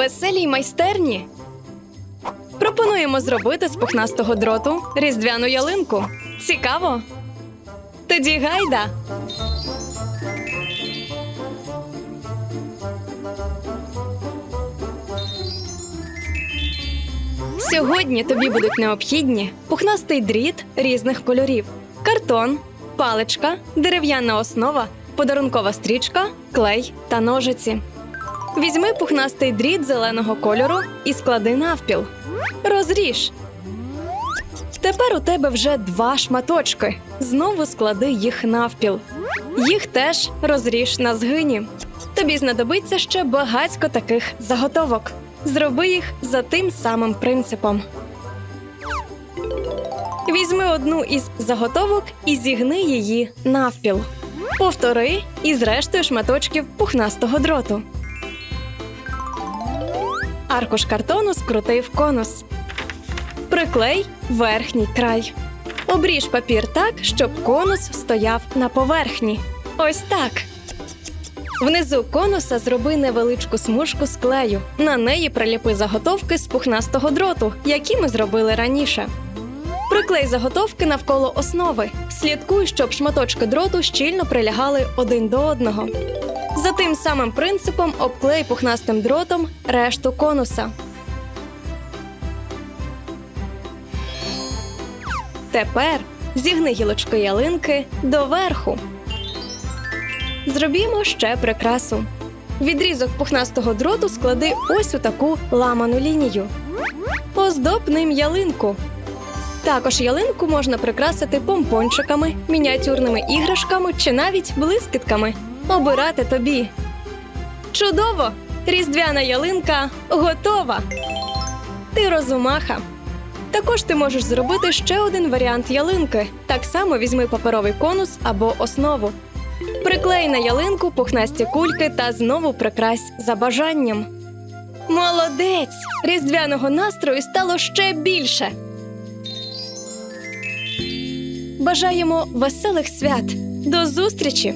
веселій майстерні. Пропонуємо зробити з пухнастого дроту різдвяну ялинку. Цікаво? Тоді гайда. Сьогодні тобі будуть необхідні пухнастий дріт різних кольорів, картон, паличка, дерев'яна основа, подарункова стрічка, клей та ножиці. Візьми пухнастий дріт зеленого кольору і склади навпіл. Розріж. Тепер у тебе вже два шматочки. Знову склади їх навпіл. Їх теж розріж на згині. Тобі знадобиться ще багацько таких заготовок. Зроби їх за тим самим принципом. Візьми одну із заготовок і зігни її навпіл. Повтори із рештою шматочків пухнастого дроту. Аркуш картону скрути в конус. Приклей верхній край. Обріж папір так, щоб конус стояв на поверхні. Ось так. Внизу конуса зроби невеличку смужку з клею. На неї приліпи заготовки з пухнастого дроту, які ми зробили раніше. Приклей заготовки навколо основи. Слідкуй, щоб шматочки дроту щільно прилягали один до одного. За тим самим принципом обклей пухнастим дротом решту конуса. Тепер зігни гілочки ялинки доверху. Зробімо ще прикрасу. Відрізок пухнастого дроту склади ось у таку ламану лінію. Оздоб ним ялинку. Також ялинку можна прикрасити помпончиками, мініатюрними іграшками чи навіть блискітками. Обирати тобі. Чудово! Різдвяна ялинка готова. Ти розумаха. Також ти можеш зробити ще один варіант ялинки. Так само візьми паперовий конус або основу. Приклей на ялинку пухнасті кульки та знову прикрась за бажанням. Молодець! Різдвяного настрою стало ще більше. Бажаємо веселих свят. До зустрічі!